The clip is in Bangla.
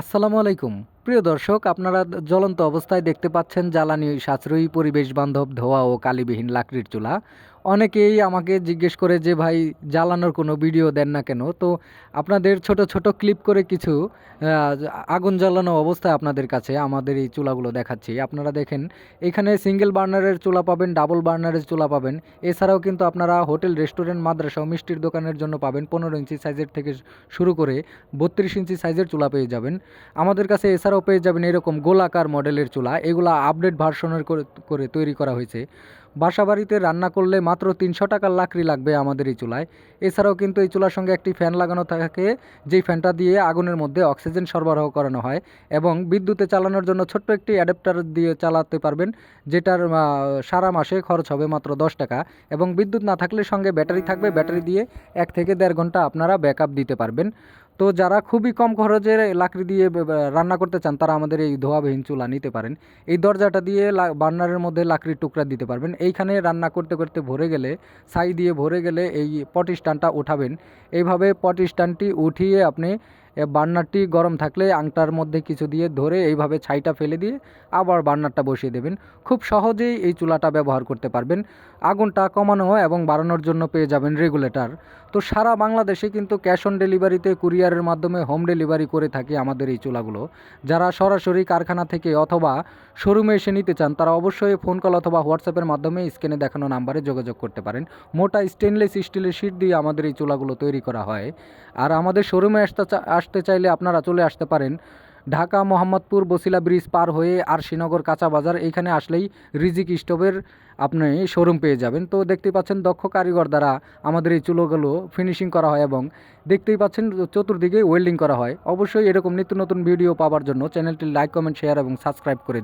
আসসালামু আলাইকুম। প্রিয় দর্শক, আপনারা জ্বলন্ত অবস্থায় দেখতে পাচ্ছেন জ্বালানি সাশ্রয়ী পরিবেশ বান্ধব ধোয়া ও কালিবিহীন লাকড়ির চুলা। অনেকেই আমাকে জিজ্ঞেস করে যে, ভাই, জ্বালানোর কোনো ভিডিও দেন না কেন? তো আপনাদের ছোট ছোট ক্লিপ করে কিছু আগুন জ্বালানো অবস্থায় আপনাদের কাছে আমাদের এই চুলাগুলো দেখাচ্ছি। আপনারা দেখেন, এখানে সিঙ্গেল বার্নারের চুলা পাবেন, ডাবল বার্নারের চুলা পাবেন। এছাড়াও কিন্তু আপনারা হোটেল, রেস্টুরেন্ট, মাদ্রাসা ও মিষ্টির দোকানের জন্য পাবেন পনেরো ইঞ্চি সাইজের থেকে শুরু করে বত্রিশ ইঞ্চি সাইজের চুলা পেয়ে যাবেন। আমাদের কাছে এছাড়াও পেয়ে যাবেন এরকম গোলাকার মডেলের চুলা। এগুলো আপডেট ভার্সনের করে তৈরি করা হয়েছে। বাসা বাড়িতে রান্না করলে মাত্র তিনশো টাকার লাকড়ি লাগবে আমাদের এই চুলায়। এছাড়াও কিন্তু এই চুলার সঙ্গে একটি ফ্যান লাগানো থাকে, যেই ফ্যানটা দিয়ে আগুনের মধ্যে অক্সিজেন সরবরাহ করানো হয় এবং বিদ্যুতে চালানোর জন্য ছোট্ট একটি অ্যাডাপ্টার দিয়ে চালাতে পারবেন, যেটার সারা মাসে খরচ হবে মাত্র দশ টাকা এবং বিদ্যুৎ না থাকলে সঙ্গে ব্যাটারি থাকবে। ব্যাটারি দিয়ে এক থেকে দেড় ঘণ্টা আপনারা ব্যাকআপ দিতে পারবেন। তো যারা খুবই কম খরচে লাকড়ি দিয়ে রান্না করতে চান, তারা আমাদের এই ধোয়া ধোয়াবিহীন চুলা নিতে পারেন। এই দরজাটা দিয়ে বার্নারের মধ্যে লাকড়ির টুকরা দিতে পারবেন। এইখানে রান্না করতে করতে ভরে গেলে, ছাই দিয়ে ভরে গেলে এই পটি স্ট্যান্ডটা উঠাবেন। এইভাবে পটি স্ট্যান্ডটি উঠিয়ে আপনি বার্নারটি গরম থাকলে আংটার মধ্যে কিছু দিয়ে ধরে এইভাবে ছাইটা ফেলে দিয়ে আবার বার্নারটা বসিয়ে দেবেন। খুব সহজেই এই চুলাটা ব্যবহার করতে পারবেন। আগুনটা কমানো এবং বাড়ানোর জন্য পেয়ে যাবেন রেগুলেটর। তো সারা বাংলাদেশে কিন্তু ক্যাশ অন ডেলিভারিতে কুরিয়ারের মাধ্যমে হোম ডেলিভারি করে থাকি আমাদের এই চুলাগুলো। যারা সরাসরি কারখানা থেকে অথবা শোরুমে এসে নিতে চান, তারা অবশ্যই ফোন কল অথবা হোয়াটসঅ্যাপের মাধ্যমে স্ক্রিনে দেখানো নাম্বারে যোগাযোগ করতে পারেন। মোটা স্টেনলেস স্টিলের শিট দিয়ে আমাদের এই চুলাগুলো তৈরি করা হয়। আর আমাদের শোরুমে আসতে আসতে চাইলে আপনারা চলে আসতে পারেন। ঢাকা মোহাম্মদপুর বসিলা ব্রিজ পার হয়ে আর শ্রীনগর কাঁচা বাজার, এইখানে আসলেই রিজিক স্টোভের আপনি শোরুম পেয়ে যাবেন। তো দেখতেই পাচ্ছেন দক্ষ কারিগর দ্বারা আমাদের এই চুলোগুলো ফিনিশিং করা হয় এবং দেখতেই পাচ্ছেন চতুর্দিকে ওয়েল্ডিং করা হয়। অবশ্যই এরকম নিত্য নতুন ভিডিও পাওয়ার জন্য চ্যানেলটি লাইক কমেন্ট শেয়ার এবং সাবস্ক্রাইব করে